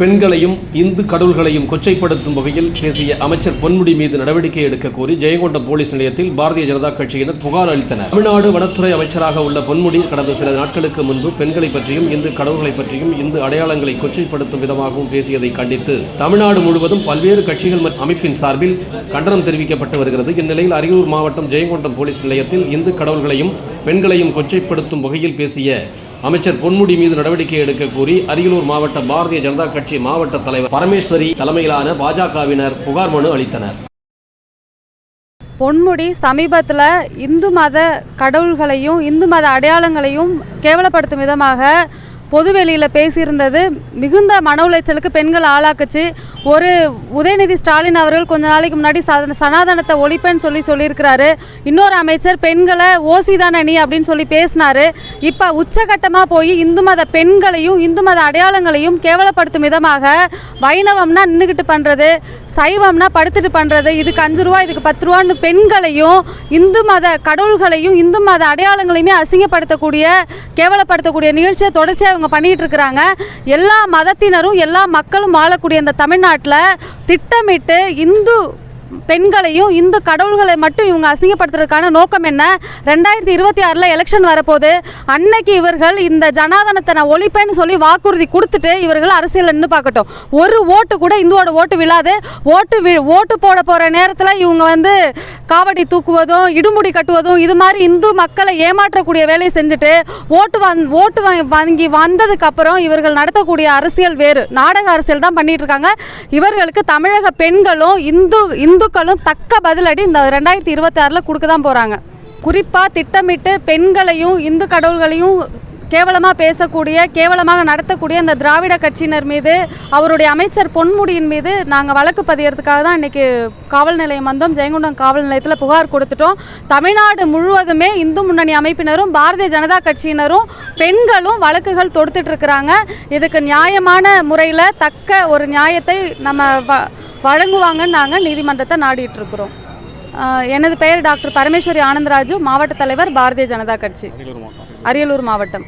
பெண்களையும் இந்து கடவுள்களையும் கொச்சைப்படுத்தும் வகையில் பேசிய அமைச்சர் பொன்முடி மீது நடவடிக்கை எடுக்க கோரி ஜெயங்கொண்டம் போலீஸ் நிலையத்தில் பாரதிய ஜனதா கட்சியினர் புகார் அளித்தனர். தமிழ்நாடு வனத்துறை அமைச்சராக உள்ள பொன்முடி கடந்த சில நாட்களுக்கு முன்பு பெண்களை பற்றியும் இந்து கடவுள்களை பற்றியும் இந்து அடையாளங்களை கொச்சைப்படுத்தும் விதமாகவும் பேசியதை கண்டித்து தமிழ்நாடு முழுவதும் பல்வேறு கட்சிகள் மற்றும் அமைப்பின் சார்பில் கண்டனம் தெரிவிக்கப்பட்டு வருகிறது. இந்நிலையில் அரியலூர் மாவட்டம் ஜெயங்கொண்டம் போலீஸ் நிலையத்தில் இந்து கடவுள்களையும் பெண்களையும் கொச்சைப்படுத்தும் வகையில் பேசிய அமைச்சர் பொன்முடி மீது நடவடிக்கை எடுக்க கோரி அரியலூர் மாவட்ட பாரதிய ஜனதா கட்சி மாவட்ட தலைவர் பரமேஸ்வரி தலைமையிலான பாஜகவினர் புகார் மனு அளித்தனர். பொன்முடி சமீபத்தில் இந்து மத கடவுள்களையும் இந்து மத அடையாளங்களையும் கேவலப்படுத்தும் விதமாக பொதுவெளியில் பேசியிருந்தது மிகுந்த மன உளைச்சலுக்கு பெண்கள் ஆளாக்குச்சு. ஒரு உதயநிதி ஸ்டாலின் அவர்கள் கொஞ்ச நாளைக்கு முன்னாடி சனாதனத்தை ஒழிப்பேன்னு சொல்லி சொல்லியிருக்கிறாரு. இன்னொரு அமைச்சர் பெண்களை ஓசி தானே நீ? அப்படின்னு சொல்லி பேசினாரு. இப்போ உச்சகட்டமாக போய் இந்து மத பெண்களையும் இந்து மத அடையாளங்களையும் கேவலப்படுத்தும் விதமாக வைணவம்னா நின்றுக்கிட்டு பண்ணுறது சைவம்னா படுத்துட்டு பண்ணுறது இதுக்கு அஞ்சு ரூபா இதுக்கு பத்து ரூபான்னு பெண்களையும் இந்து மத கடவுள்களையும் இந்து மத அடையாளங்களையுமே அசிங்கப்படுத்தக்கூடிய கேவலப்படுத்தக்கூடிய நிகழ்ச்சியை தொடர்ச்சியாக இவங்க பண்ணிகிட்டு இருக்கிறாங்க. எல்லா மதத்தினரும் எல்லா மக்களும் வாழக்கூடிய இந்த தமிழ்நாட்டில் திட்டமிட்டு இந்து பெண்களையும் இந்து கடவுள்களை மட்டும் இவங்க அசிங்கப்படுத்துறதுக்கான நோக்கம் என்ன? ரெண்டாயிரத்தி இருபத்தி ஆறில் எலெக்ஷன் வரப்போகுது. அன்னைக்கு இவர்கள் இந்த ஜனாதனத்தை நான் ஒழிப்பேன்னு சொல்லி வாக்குறுதி கொடுத்துட்டு இவர்கள் அரசியல் நின்று பார்க்கட்டும். ஒரு ஓட்டு கூட இந்துவோட ஓட்டு விழாது. ஓட்டு வி ஓட்டு போட போகிற நேரத்தில் இவங்க வந்து காவடி தூக்குவதும் இடுமுடி கட்டுவதும் இது மாதிரி இந்து மக்களை ஏமாற்றக்கூடிய வேலையை செஞ்சுட்டு ஓட்டு வந் ஓட்டு வாங்கி வாங்கி வந்ததுக்கப்புறம் இவர்கள் நடத்தக்கூடிய அரசியல் வேறு. நாடக அரசியல் தான் பண்ணிட்டு இருக்காங்க. இவர்களுக்கு தமிழக பெண்களும் இந்து இந்துக்களும் தக்க பதிலடி இந்த ரெண்டாயிரத்தி இருபத்தி ஆறில் கொடுக்க தான் போகிறாங்க குறிப்பாக திட்டமிட்டு பெண்களையும் இந்து கடவுள்களையும் கேவலமாக பேசக்கூடிய கேவலமாக நடத்தக்கூடிய இந்த திராவிட கட்சியினர் மீது அவருடைய அமைச்சர் பொன்முடியின் மீது நாங்கள் வழக்கு பதியறதுக்காக தான் இன்றைக்கி காவல் நிலையம் வந்தோம். ஜெயங்கொண்டம் காவல் நிலையத்தில் புகார் கொடுத்துட்டோம். தமிழ்நாடு முழுவதுமே இந்து முன்னணி அமைப்பினரும் பாரதிய ஜனதா கட்சியினரும் பெண்களும் வழக்குகள் தொடுத்துட்ருக்கிறாங்க இதுக்கு நியாயமான முறையில் தக்க ஒரு நியாயத்தை நம்ம வ வழங்குவாங்கன்னு நாங்கள் நீதிமன்றத்தை நாடிட்டு இருக்கிறோம் எனது பெயர் டாக்டர் பரமேஸ்வரி ஆனந்தராஜு மாவட்ட தலைவர் பாரதிய ஜனதா கட்சி. அரியலூர் மாவட்டம்.